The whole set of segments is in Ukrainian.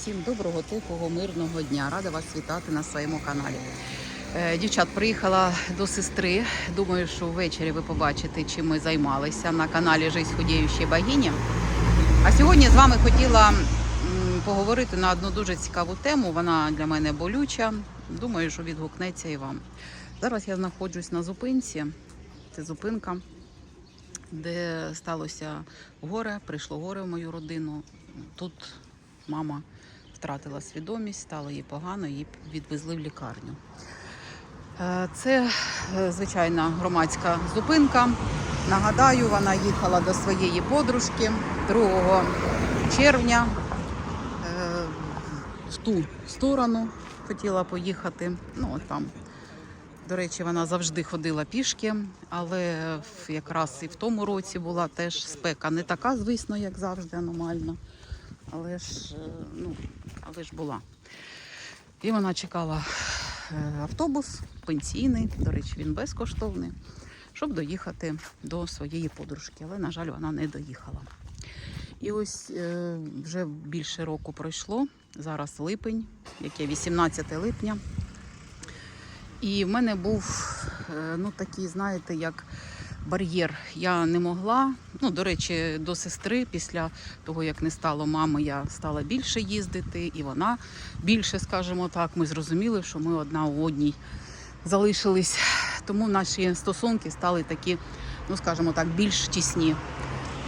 Всім доброго, тихого, мирного дня. Рада вас вітати на своєму каналі. Е, Дівчат, приїхала до сестри. Думаю, що ввечері ви побачите, чим ми займалися на каналі Жизнь худіючої богині. А сьогодні з вами хотіла поговорити на одну дуже цікаву тему. Вона для мене болюча. Думаю, що відгукнеться і вам. Зараз я знаходжусь на зупинці. Це зупинка, де сталося горе, прийшло горе в мою родину. Тут мама втратила свідомість, стало їй погано, її відвезли в лікарню. Е, Це е, звичайна громадська зупинка. Нагадаю, вона їхала до своєї подружки 2 червня е, в ту сторону хотіла поїхати. Ну, там. До речі, вона завжди ходила пішки, але якраз і в тому році була теж спека. Не така, звісно, як завжди, аномальна. Але ж, е, ну, але ж була. І вона чекала е, автобус пенсійний, до речі, він безкоштовний, щоб доїхати до своєї подружки. Але, на жаль, вона не доїхала. І ось е, вже більше року пройшло. Зараз липень, яке 18 липня. І в мене був ну, такий, знаєте, як бар'єр. Я не могла. Ну, до речі, до сестри, після того, як не стало мами, я стала більше їздити, і вона більше, скажімо так. Ми зрозуміли, що ми одна у одній залишились. Тому наші стосунки стали такі, ну скажімо так, більш тісні.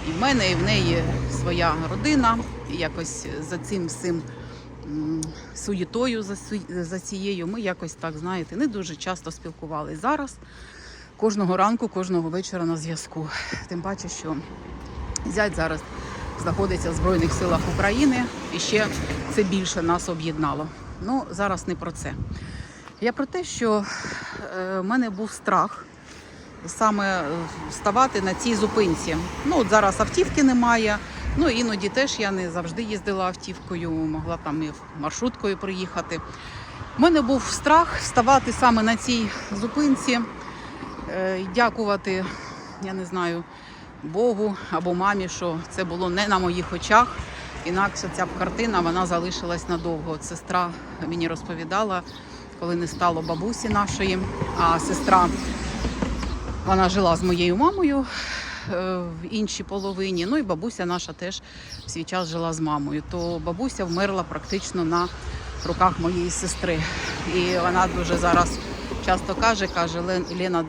І в мене, і в неї своя родина. І якось за цим всім суєтою за цією ми якось так, знаєте, не дуже часто спілкувалися. Зараз кожного ранку, кожного вечора на зв'язку. Тим паче, що зять зараз знаходиться в Збройних силах України і ще це більше нас об'єднало. Ну, зараз не про це. Я про те, що е, в мене був страх саме е, ставати на цій зупинці. Ну, от зараз автівки немає. Ну, іноді теж я не завжди їздила автівкою, могла там і маршруткою приїхати. У мене був страх вставати саме на цій зупинці, дякувати, я не знаю, Богу або мамі, що це було не на моїх очах. Інакше ця б картина вона залишилась надовго. Сестра мені розповідала, коли не стало бабусі нашої, а сестра вона жила з моєю мамою е, в іншій половині. Ну і бабуся наша теж в свій час жила з мамою. То бабуся вмерла практично на руках моєї сестри. І вона дуже зараз часто каже, каже, «Лен- Лена,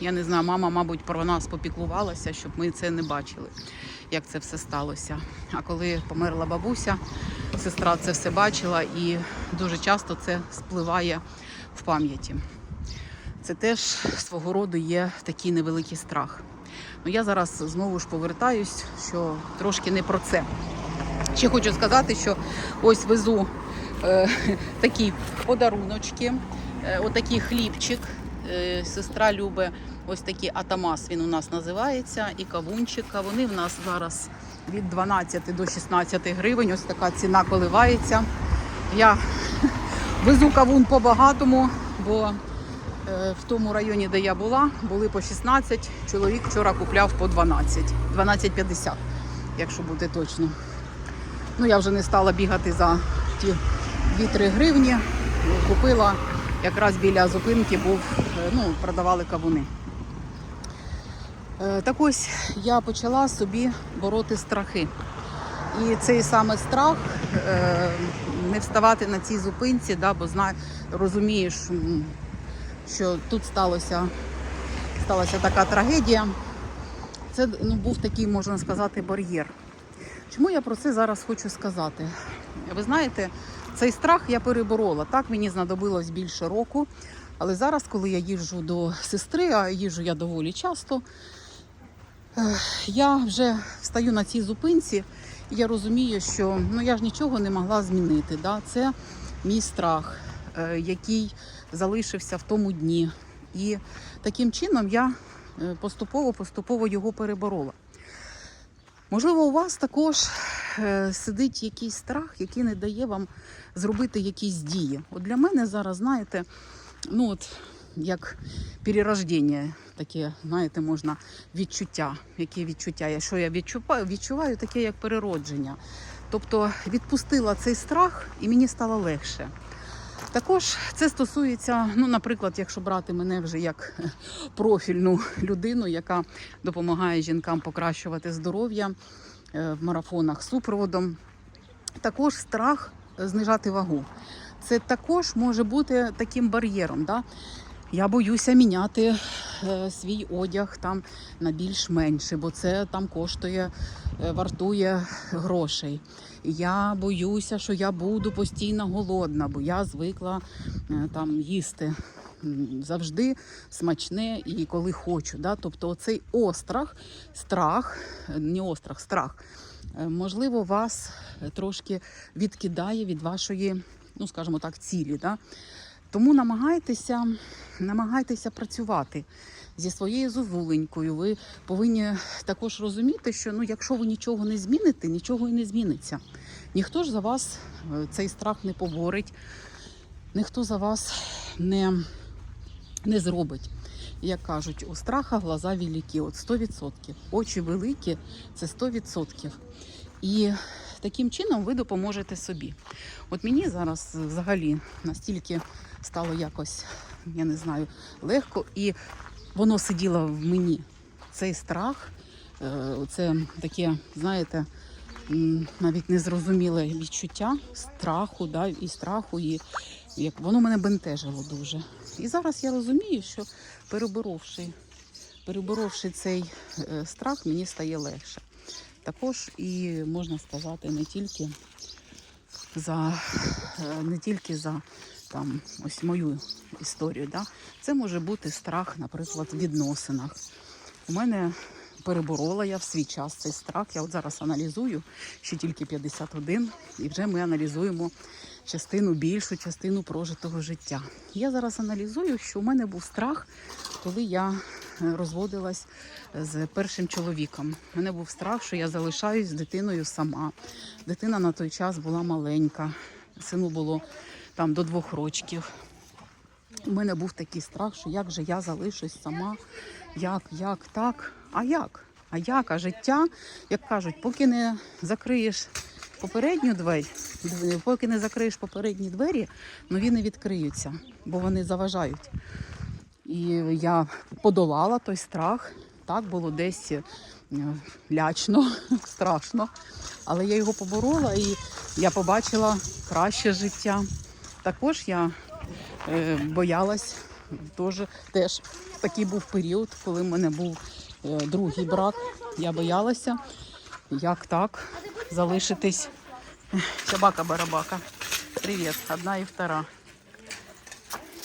я не знаю, мама, мабуть, про нас попіклувалася, щоб ми це не бачили, як це все сталося. А коли померла бабуся, сестра це все бачила і дуже часто це спливає в пам'яті це теж свого роду є такий невеликий страх. Ну я зараз знову ж повертаюсь, що трошки не про це. Ще хочу сказати, що ось везу е, такі подаруночки, отакий хлібчик. Е, сестра любить ось такий атамас, він у нас називається, і кавунчик. Вони в нас зараз від 12 до 16 гривень. Ось така ціна коливається. Я везу кавун по багатому, бо Е, В тому районі, де я була, були по 16. Чоловік вчора купляв по 12. 12,50, якщо бути точно. Ну, я вже не стала бігати за ті 2-3 гривні. Купила якраз біля зупинки був, е, ну, продавали кавуни. Е, Так ось я почала собі бороти страхи. І цей саме страх е, не вставати на цій зупинці, да, бо знає, розумієш, що тут сталося, сталася така трагедія. Це ну, був такий, можна сказати, бар'єр. Чому я про це зараз хочу сказати? Ви знаєте, цей страх я переборола. Так, мені знадобилось більше року. Але зараз, коли я їжджу до сестри, а їжджу я доволі часто, е, я вже встаю на цій зупинці, і я розумію, що ну, я ж нічого не могла змінити. Да? Це мій страх, е, який залишився в тому дні. І таким чином я поступово-поступово його переборола. Можливо, у вас також е, сидить якийсь страх, який не дає вам зробити якісь дії. От для мене зараз, знаєте, ну от як перерождення, таке, знаєте, можна відчуття. Які відчуття? Що я відчуваю, відчуваю таке як переродження. Тобто відпустила цей страх і мені стало легше. Також це стосується, ну, наприклад, якщо брати мене вже як профільну людину, яка допомагає жінкам покращувати здоров'я е, в марафонах супроводом. Також страх знижати вагу. Це також може бути таким бар'єром. Да? Я боюся міняти е, свій одяг там на більш менший, бо це там коштує, е, вартує грошей. Я боюся, що я буду постійно голодна, бо я звикла е, там їсти завжди смачне і коли хочу. Да? Тобто оцей острах, страх, не острах, страх, е, можливо, вас трошки відкидає від вашої, ну скажімо так, цілі. Да? Тому намагайтеся, намагайтеся працювати зі своєю зозуленькою. Ви повинні також розуміти, що ну, якщо ви нічого не зміните, нічого і не зміниться. Ніхто ж за вас е, цей страх не поборить, ніхто за вас не, не зробить. Як кажуть, у страха глаза великі, от 100%. Очі великі це 100%. І таким чином ви допоможете собі. От мені зараз взагалі настільки стало якось, я не знаю, легко, і воно сиділо в мені. Цей страх, е, це таке, знаєте, навіть незрозуміле відчуття страху, да, і страху, і як воно мене бентежило дуже. І зараз я розумію, що переборовши, переборовши цей е, страх, мені стає легше. Також і можна сказати не тільки за е, не тільки за там ось мою історію. Да? Це може бути страх, наприклад, в відносинах. У мене переборола я в свій час цей страх. Я от зараз аналізую, ще тільки 51, і вже ми аналізуємо частину, більшу частину прожитого життя. Я зараз аналізую, що у мене був страх, коли я е, розводилась з першим чоловіком. У мене був страх, що я залишаюсь з дитиною сама. Дитина на той час була маленька, сину було там до двох рочків. У мене був такий страх, що як же я залишусь сама, як, як, так, а як? А як? А життя, як кажуть, поки не закриєш попередню двері, поки не закриєш попередні двері, нові не відкриються, бо вони заважають. І я подолала той страх. Так було десь е, лячно, страшно. Але я його поборола і я побачила краще життя. Також я е, боялась, теж, такий був період, коли в мене був другий брак. Я боялася, як так залишитись. Собака-барабака. Привіт, одна і втора.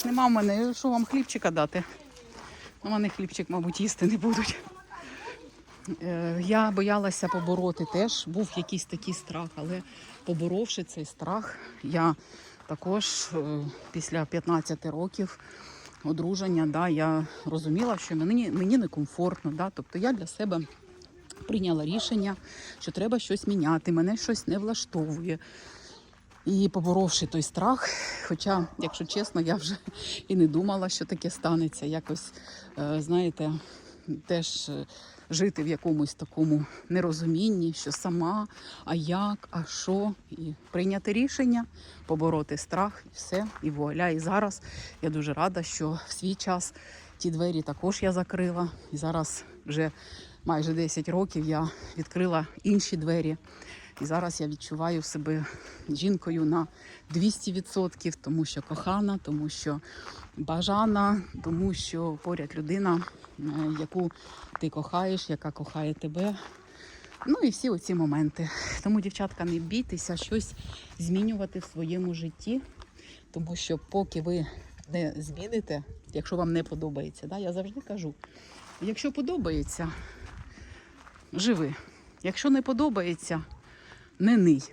Нема в мене, що вам хлібчика дати? У мене хлібчик, мабуть, їсти не будуть. Е, Я боялася побороти теж. Був якийсь такий страх, але поборовши цей страх, я також е, після 15 років одруження, да, я розуміла, що мені, мені некомфортно. Да, тобто я для себе прийняла рішення, що треба щось міняти, мене щось не влаштовує. І поборовши той страх, хоча, якщо чесно, я вже і не думала, що таке станеться. Якось, е, знаєте, теж е, жити в якомусь такому нерозумінні, що сама, а як, а що, і прийняти рішення, побороти страх, і все, і вуаля. І зараз я дуже рада, що в свій час ті двері також я закрила. І зараз вже майже 10 років я відкрила інші двері. І зараз я відчуваю себе жінкою на 200%, тому що кохана, тому що бажана, тому що поряд людина, е, яку ти кохаєш, яка кохає тебе. Ну і всі оці моменти. Тому, дівчатка, не бійтеся щось змінювати в своєму житті, тому що поки ви не зміните, якщо вам не подобається, да, я завжди кажу, якщо подобається, живи. Якщо не подобається, не ний.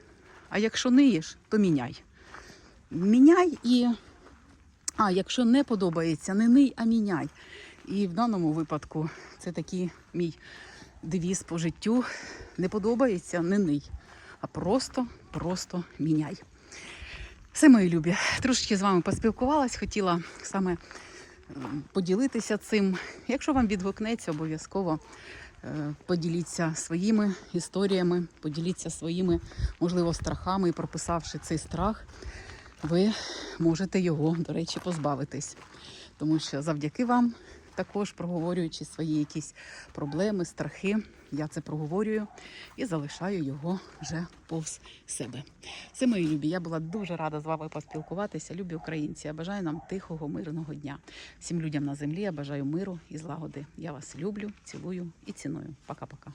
А якщо ниєш, то міняй. Міняй і. А якщо не подобається, не ний, а міняй. І в даному випадку це такий мій девіз по життю. Не подобається, не ний. А просто, просто міняй. Все, мої любі, трошки з вами поспілкувалась, хотіла саме е, поділитися цим. Якщо вам відгукнеться, обов'язково Поділіться своїми історіями, поділіться своїми, можливо, страхами і прописавши цей страх, ви можете його, до речі, позбавитись. Тому що завдяки вам, також проговорюючи свої якісь проблеми, страхи, я це проговорюю і залишаю його вже повз себе. Це мої любі. Я була дуже рада з вами поспілкуватися. Любі українці. Я бажаю нам тихого, мирного дня. Всім людям на землі я бажаю миру і злагоди. Я вас люблю, цілую і ціную. Пока-пока.